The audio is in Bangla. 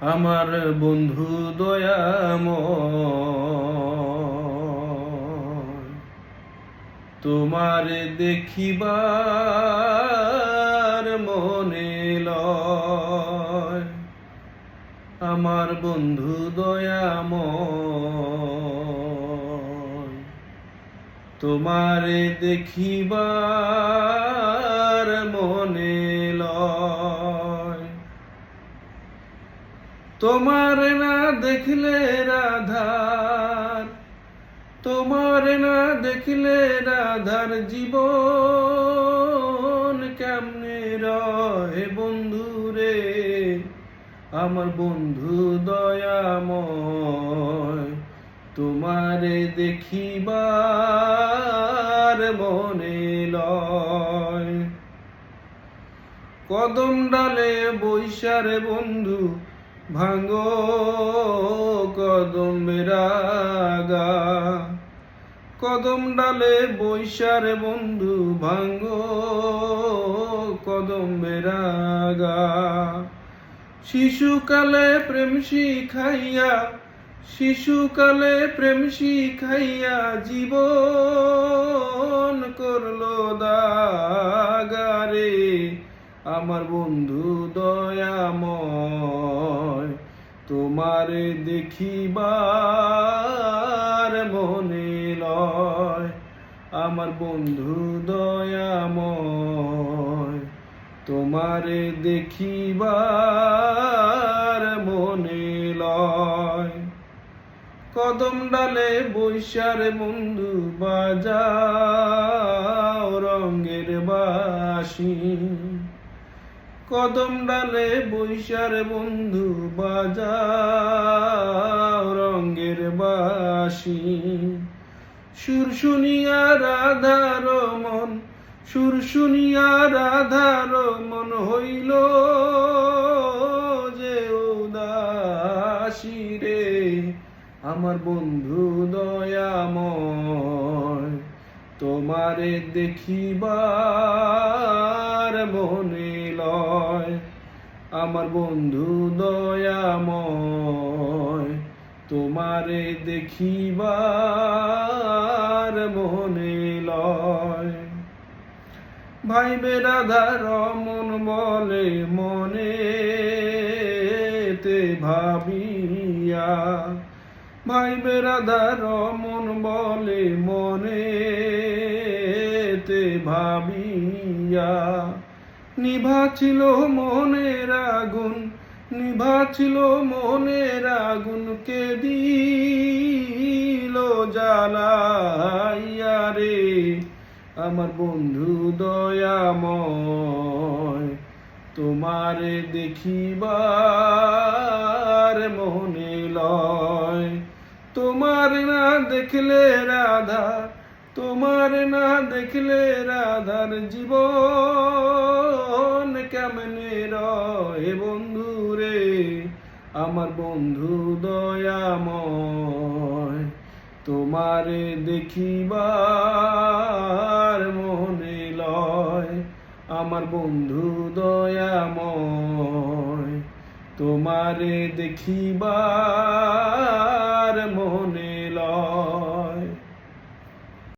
আমার বন্ধু দয়াময় তোমার দেখিবার মনে লয়। আমার বন্ধু দয়াময় তোমার দেখিবার মনে লয়। তোমার না দেখলে রাধার, তোমার না দেখলে রাধার জীবন কেমনে রহে বন্ধু রে আমার বন্ধু দয়াময়, তোমারে দেখিবার মনে লয়। কদম ডালে বৈশারে বন্ধু ভাঙ্গো কদম রাগা। কদম ডালে বৈশারে বন্ধু ভাঙ্গো কদম রাগা। শিশুকালে প্রেম শিখাইয়া, শিশুকালে প্রেম শিখাইয়া জীবন করল দাগারে আমার বন্ধু দয়াময়, তোমারে দেখিবার মনে লয়। আমার বন্ধু দয়াময়, তোমারে দেখিবার মনে লয়। কদম ডালে বৈশার বন্ধু বাজা রঙ্গের বাসি কদম ডালে বৈশার বন্ধু বাজাও রঙ্গের বাসি সুর শুনিয়া রাধার মন সুর শুনিয়া রাধার মন হইল যে উদাসী রে। আমার বন্ধু দয়াময়, তোমারে দেখিবার আমার বন্ধু দয়াময়, তোমারে দেখিবার মনে লয়। ভাই বেরাধার মন বলে মনে তে ভাবিয়া ভাই বেরাধার মন বলে মনে তে ভাবিয়া নিভা ছিল মনের আগুন, নিভা ছিল মনের আগুন, কে দিল জ্বালাইয়া রে? আমার বন্ধু দয়াময়, তোমারে দেখিবার মনে লয়। তোমার না দেখলে রাধা তোমার না দেখলে রাধার জীবন কেমনে রে বন্ধু রে? আমার বন্ধু দয়াময়, তোমারে দেখিবার মনে লয়। আমার বন্ধু দয়াময়, তোমারে দেখিবার মনে লয়।